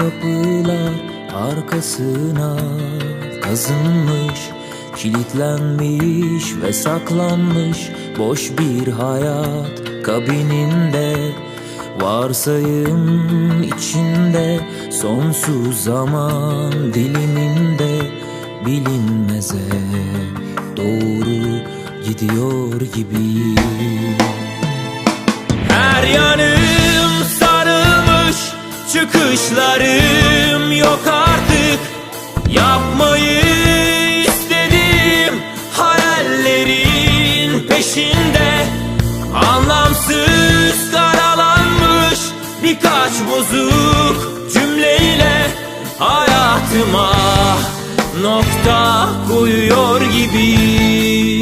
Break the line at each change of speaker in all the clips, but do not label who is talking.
kapılar arkasına kazınmış Kilitlenmiş ve saklanmış. Boş bir hayat kabininde Varsayım içinde. Sonsuz zaman diliminde bilinmeze doğru gidiyor gibi çıkışlarım yok artık. Yapmayı istediğim hayallerin peşinde. Anlamsız karalanmış birkaç bozuk cümleyle Hayatıma nokta koyuyor gibi.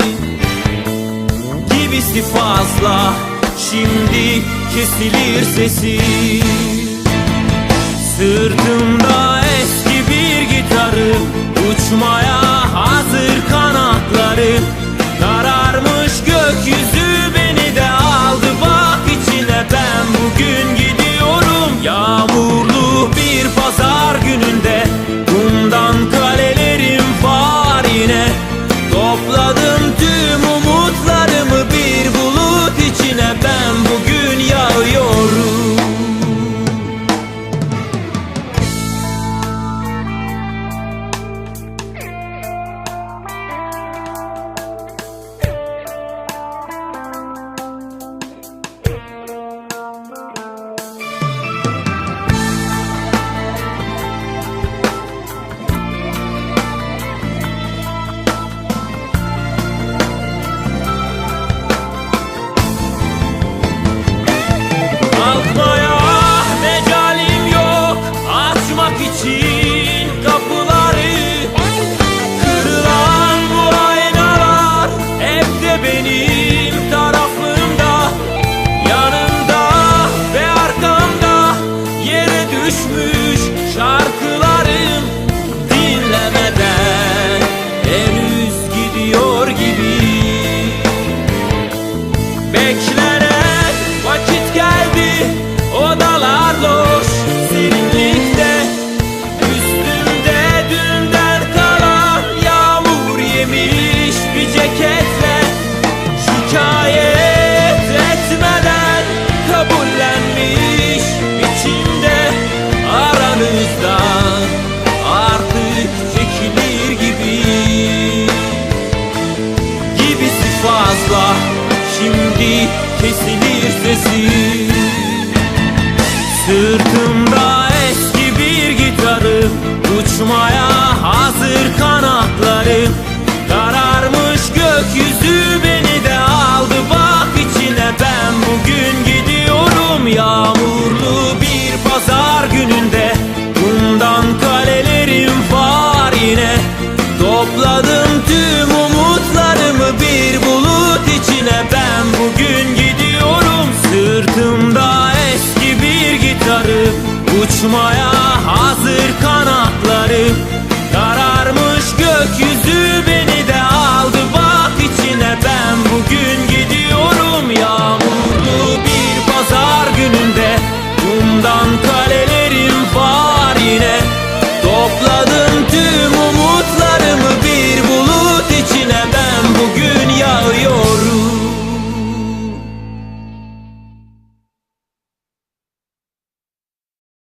Gibisi fazla şimdi kesilir sesi Sırtımda eski bir gitarım Uçmaya hazır ti. Yağmurlu bir pazar gününde Kumdan kalelerim var yine. Topladım tüm umutlarımı bir bulut içine. Ben bugün gidiyorum sırtımda eski bir gitarım Uçmaya